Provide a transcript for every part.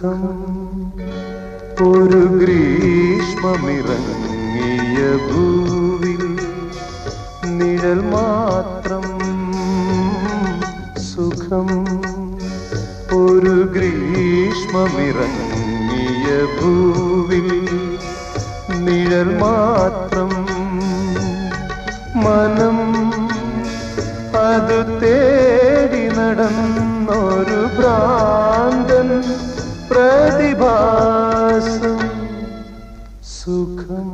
സുഖം ഒരു ഗ്രീഷ്മമിറങ്ങിയ ഭൂവിൽ നിഴൽ മാത്രം സുഖം. ഒരു ഗ്രീഷ്മമിറങ്ങിയ ഭൂവിൽ നിഴൽ മാത്രം മനം പ്രതിഭാസം സുഖം.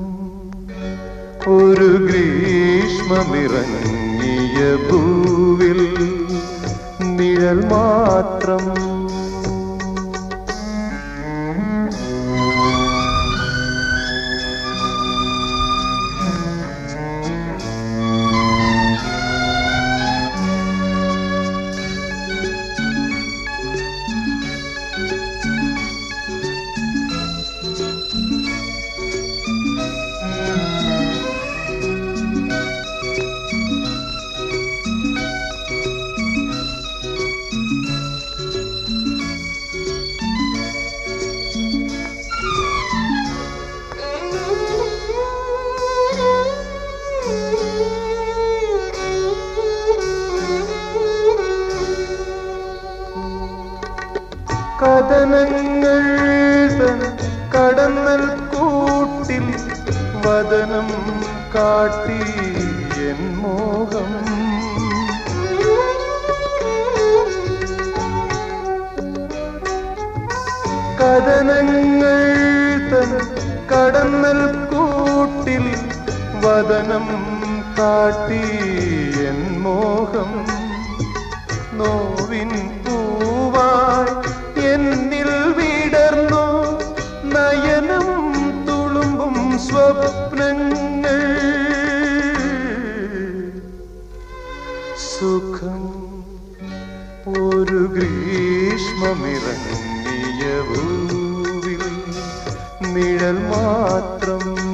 ഒരു ഗ്രീഷ്മമിറങ്ങിയ ഭൂവിൽ നിഴൽ മാത്രം കഥനങ്ങൾ തൻ കടന്നൽ കൂട്ടിൽ വദനം കാട്ടി എൻ മോഹം. കഥനങ്ങൾ തൻ കടന്നൽ കൂട്ടിൽ വദനം കാട്ടി എൻ മോഹം. നോവിൻ ഒരു ഗ്രീഷ്മമിറങ്ങിയ നിഴൽ മാത്രം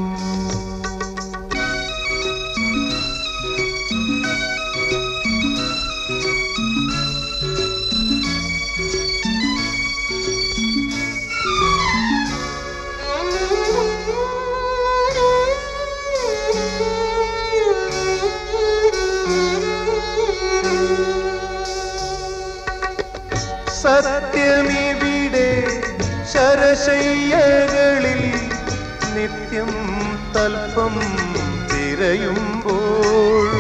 സത്യമിവിടെ ശരശയ്യകളിൽ നിത്യം തൽപ്പം തിരയുമ്പോൾ.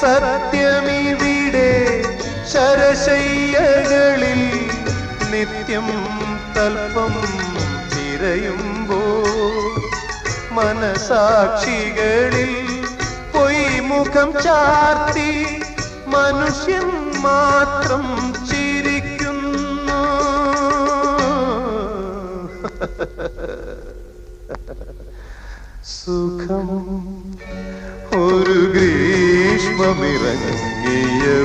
സത്യമിവിടെ ശരശയ്യകളിൽ നിത്യം തൽപ്പം തിരയുമ്പോൾ. മനസാക്ഷികളിൽ പൊയ്മുഖം ചാർത്തി മനുഷ്യൻ മാത്രം ചിരിക്കുന്നു. സുഖം ഒരു ഗ്രീഷ്മമിറങ്ങിയ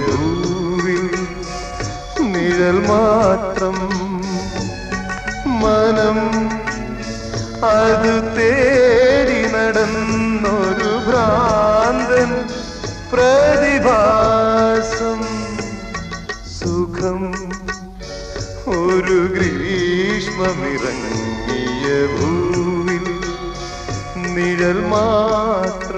ഭൂവിൽ നിഴൽ മാത്രം. മനം അത് തേടി ഗ്രീഷ്മമിറങ്ങിയ ഭൂവിൽ നിഴൽ മാത്രം